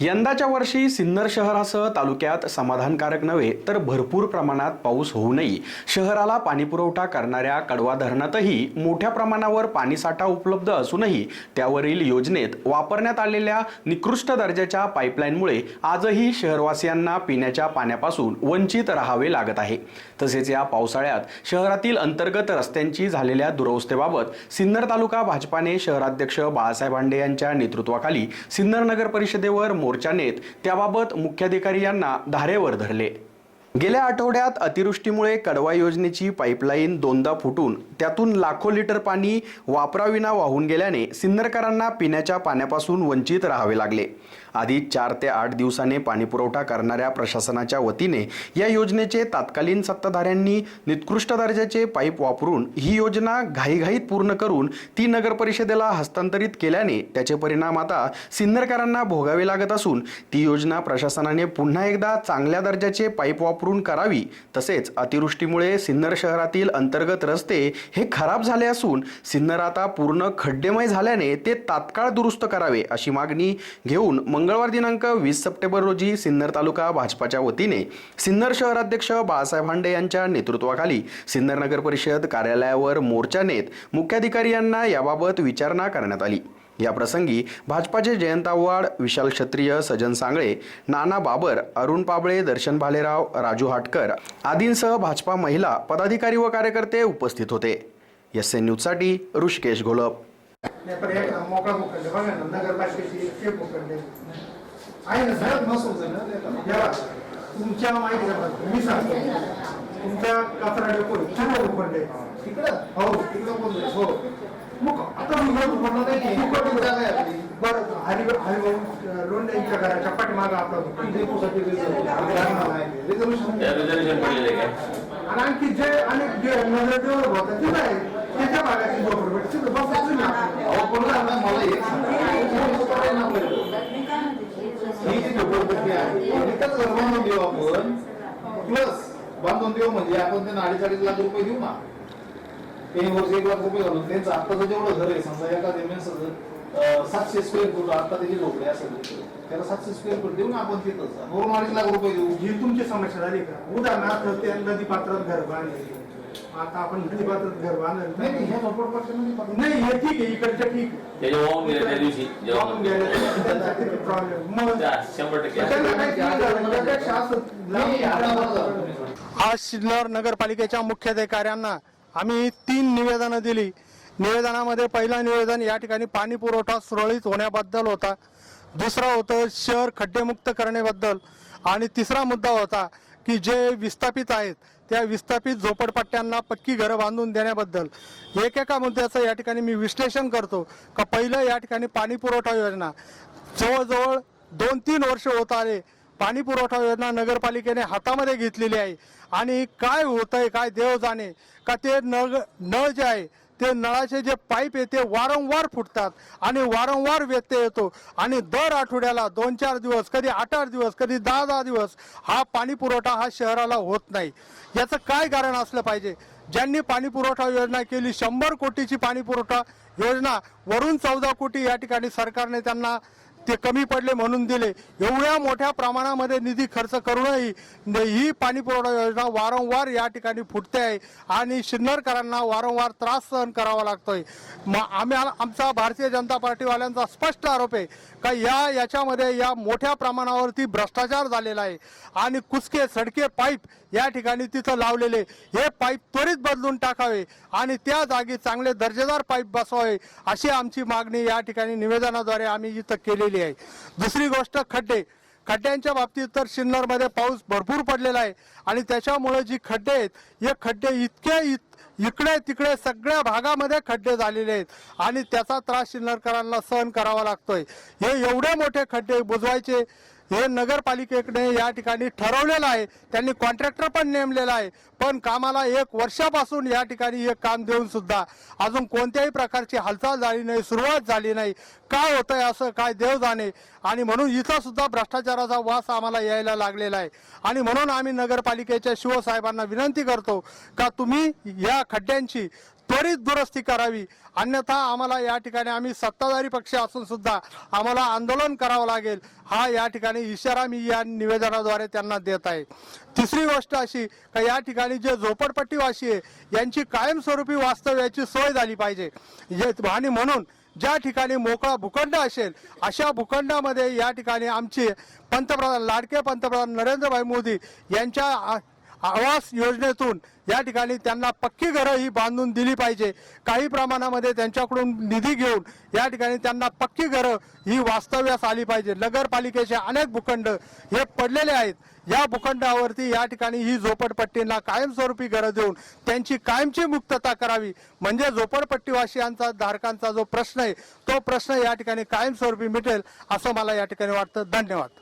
यंदाच्या वर्षी सिन्नर शहरासह तालुक्यात समाधानकारक नव्हे तर भरपूर प्रमाणात पाऊस होऊनही शहराला पाणीपुरवठा करणाऱ्या कडवा धरणातही मोठ्या प्रमाणावर पाणीसाठा उपलब्ध असूनही त्यावरील योजनेत वापरण्यात आलेल्या निकृष्ट दर्जाच्या पाईपलाईनमुळे आजही शहरवासियांना पिण्याच्या पाण्यापासून वंचित राहावे लागत आहे. तसेच या पावसाळ्यात शहरातील अंतर्गत रस्त्यांची झालेल्या दुरवस्थेबाबत सिन्नर तालुका भाजपाने शहराध्यक्ष बाळासाहेब भांडे यांच्या नेतृत्वाखाली सिन्नर नगर परिषदेवर मोर्चा नेत त्याबाबत मुख्याधिकारी यांना धारेवर धरले. गेल्या आठवड्यात अतिवृष्टीमुळे कडवा योजनेची पाईपलाईन दोनदा फुटून त्यातून लाखो लिटर पाणी वापराविना वाहून गेल्याने सिन्नरकरांना पिण्याच्या पाण्यापासून वंचित राहावे लागले. आधी चार ते आठ दिवसाने पाणीपुरवठा करणाऱ्या प्रशासनाच्या वतीने या योजनेचे तात्कालीन सत्ताधाऱ्यांनी निकृष्ट दर्जाचे पाईप वापरून ही योजना घाईघाईत पूर्ण करून ती नगरपरिषदेला हस्तांतरित केल्याने त्याचे परिणाम आता सिन्नरकरांना भोगावे लागत असून ती योजना प्रशासनाने पुन्हा एकदा चांगल्या दर्जाचे पाईप वापरून करावी. तसेच अतिवृष्टीमुळे सिन्नर शहरातील अंतर्गत रस्ते हे खराब झाले असून सिन्नर आता पूर्ण खड्डेमय झाल्याने ते तात्काळ दुरुस्त करावे अशी मागणी घेऊन मंगळवार दिनांक वीस सप्टेंबर रोजी सिन्नर तालुका भाजपाच्या वतीने सिन्नर शहराध्यक्ष बाळासाहेब हांडे यांच्या नेतृत्वाखाली सिन्नर नगर परिषद कार्यालयावर मोर्चा नेत मुख्याधिकारी यांना याबाबत विचारणा करण्यात आली. या प्रसंगी भाजपाचे जयंत आव्हाड विशाल क्षत्रिय सजन सांगळे नाना बाबर अरुण पाबळे दर्शन भालेराव राजू हाटकर आदींसह भाजपा महिला पदाधिकारी व कार्यकर्ते उपस्थित होते. एस एन न्यूजसाठी ऋषिकेश घोलप तुमच्या माहिती तुमच्या कचरा डेपो तिकडं हो तिकडं हो मग आता मी घर उघडलं नाही की फुकट जागा आहे आपली. बरं हरि हरिभाऊ लोंढ्यांच्या घराच्या पाठीमागं आपला त्या रिझर्वेशन पडलेले काय आणि आणखी जे अनेक जे डेव्हलप होतात तिथं आहे त्याच्या भागाची तिथं बसायचं ना अहो, पण ना मला एक. ही जी झोपडपट्टी आहे बांधून देऊ आपण? प्लस बांधून देऊ म्हणजे आपण त्यांना अडीच अडीच लाख रुपये देऊ ना. तीन वर्ष एक लाख रुपये घालून त्यांचं आत्ताचं जेवढं घर आहे समजा एखाद्या मेन्स सातशे स्क्वेअर फूट आता त्याची झोपडी असेल त्याला सातशे स्क्वेअर फूट देऊ ना आपण तिथंच वरून अडीच लाख रुपये देऊ. ही तुमची समस्या झाली का? उदाहरणार्थ ते नदी पात्रात घर बांधले. आता आपण नदी पात्रात घर नाही नाही बांधलं ह्या झोपडपट्टीमध्ये पण- नाही हे ठीक आहे इकडच्या ठीक त्याच्या वाहून गेले त्या दिवशी वाहून जेव्हा प्रॉब्लेम मग शंभर टक्के. नाही. आज सिन्नर नगरपालिकेच्या मुख्याधिकाऱ्यांना आम्ही तीन निवेदनं दिली. निवेदनामध्ये पहिलं निवेदन या ठिकाणी पाणी पुरवठा सुरळीत होण्याबद्दल होता. दुसरं होतं शहर खड्डेमुक्त करण्याबद्दल. आणि तिसरा मुद्दा होता की जे विस्थापित आहेत त्या विस्थापित झोपडपट्ट्यांना पक्की घरं बांधून देण्याबद्दल. एकेका मुद्द्याचं या ठिकाणी मी विश्लेषण करतो का पहिलं या ठिकाणी पाणी पुरवठा योजना. जवळजवळ दोन तीन वर्ष होत आले पाणी पुरवठा योजना नगरपालिकेने हातामध्ये घेतलेली आहे. आणि काय होतंय काय देव जाणे का ते नळ नळ जे आहे ते नळाचे जे पाईप आहे ते वारंवार फुटतात आणि वारंवार व्यत्यय येतो. आणि दर आठवड्याला दोन चार दिवस कधी आठ आठ दिवस कधी दहा दहा दिवस हा पाणी पुरवठा हा शहराला होत नाही. याचं काय कारण असलं पाहिजे? ज्यांनी पाणी पुरवठा योजना केली शंभर कोटीची पाणी पुरवठा योजना वरून चौदा कोटी या ठिकाणी सरकारने त्यांना ते कमी पडले म्हणून दिले. एवढ्या मोठ्या प्रमाणामध्ये निधी खर्च करूनही ही पाणी पुरवठा योजना वारंवार या ठिकाणी फुटते आहे आणि शिन्नरकरांना वारंवार त्रास सहन करावा लागतोय. मग आम्ही आमचा भारतीय जनता पार्टीवाल्यांचा स्पष्ट आरोप आहे का या याच्यामध्ये या मोठ्या प्रमाणावरती भ्रष्टाचार झालेला आहे आणि कुसके सडके पाईप या ठिकाणी तिथं लावलेले. हे पाईप त्वरित बदलून टाकावे आणि त्या जागी चांगले दर्जेदार पाईप बसवावे अशी आमची मागणी या ठिकाणी निवेदनाद्वारे आम्ही इथं केलेली आहे. दुसरी गोष्ट खड्डे. खड्ड्यांच्या बाबतीत तर सिन्नरमध्ये पाऊस भरपूर पडलेला आहे आणि त्याच्यामुळे जी खड्डे आहेत हे खड्डे इतके इत इकडे तिकडे सगळ्या भागामध्ये खड्डे झालेले आहेत आणि त्याचा त्रास सिन्नरकरांना सहन करावा लागतोय. हे एवढे मोठे खड्डे बुजवायचे हे नगरपालिकेकडे या ठिकाणी ठरवलेलं आहे. त्यांनी कॉन्ट्रॅक्टर पण नेमलेला आहे. पण कामाला एक वर्षापासून या ठिकाणी हे काम देऊन सुद्धा अजून कोणत्याही प्रकारची हालचाल झाली नाही सुरुवात झाली नाही. काय होतंय असं काय देव जाणे? आणि म्हणून इथं सुद्धा भ्रष्टाचाराचा वास आम्हाला यायला लागलेला आहे. आणि म्हणून आम्ही नगरपालिकेच्या शिवसाहेबांना विनंती करतो का तुम्ही या खड्ड्यांची त्वरित दुरुस्ती करावी. अन्यथा आम्हाला या ठिकाणी आम्ही सत्ताधारी पक्ष असून सुद्धा आम्हाला आंदोलन करावं लागेल. हा या ठिकाणी इशारा मी या निवेदनाद्वारे त्यांना देत आहे. तिसरी गोष्ट अशी का या ठिकाणी जे झोपडपट्टीवासी आहे यांची कायमस्वरूपी वास्तव्याची सोय झाली पाहिजे. आणि म्हणून ज्या ठिकाणी मोकळा भूखंड असेल अशा भूखंडामध्ये या ठिकाणी आमचे पंतप्रधान लाडके पंतप्रधान नरेंद्रभाई मोदी यांच्या आवास योजनेतून या ठिकाणी त्यांना पक्की घरं ही बांधून दिली पाहिजे. काही प्रमाणामध्ये त्यांच्याकडून निधी घेऊन या ठिकाणी त्यांना पक्की घरं ही वास्तव्यास आली पाहिजे. नगरपालिकेचे अनेक भूखंड हे पडलेले आहेत. या भूखंडावरती या ठिकाणी ही झोपडपट्टींना कायमस्वरूपी घरं देऊन त्यांची कायमची मुक्तता करावी. म्हणजे झोपडपट्टीवासियांचा धारकांचा जो प्रश्न आहे तो प्रश्न या ठिकाणी कायमस्वरूपी मिटेल असं मला या ठिकाणी वाटतं. धन्यवाद.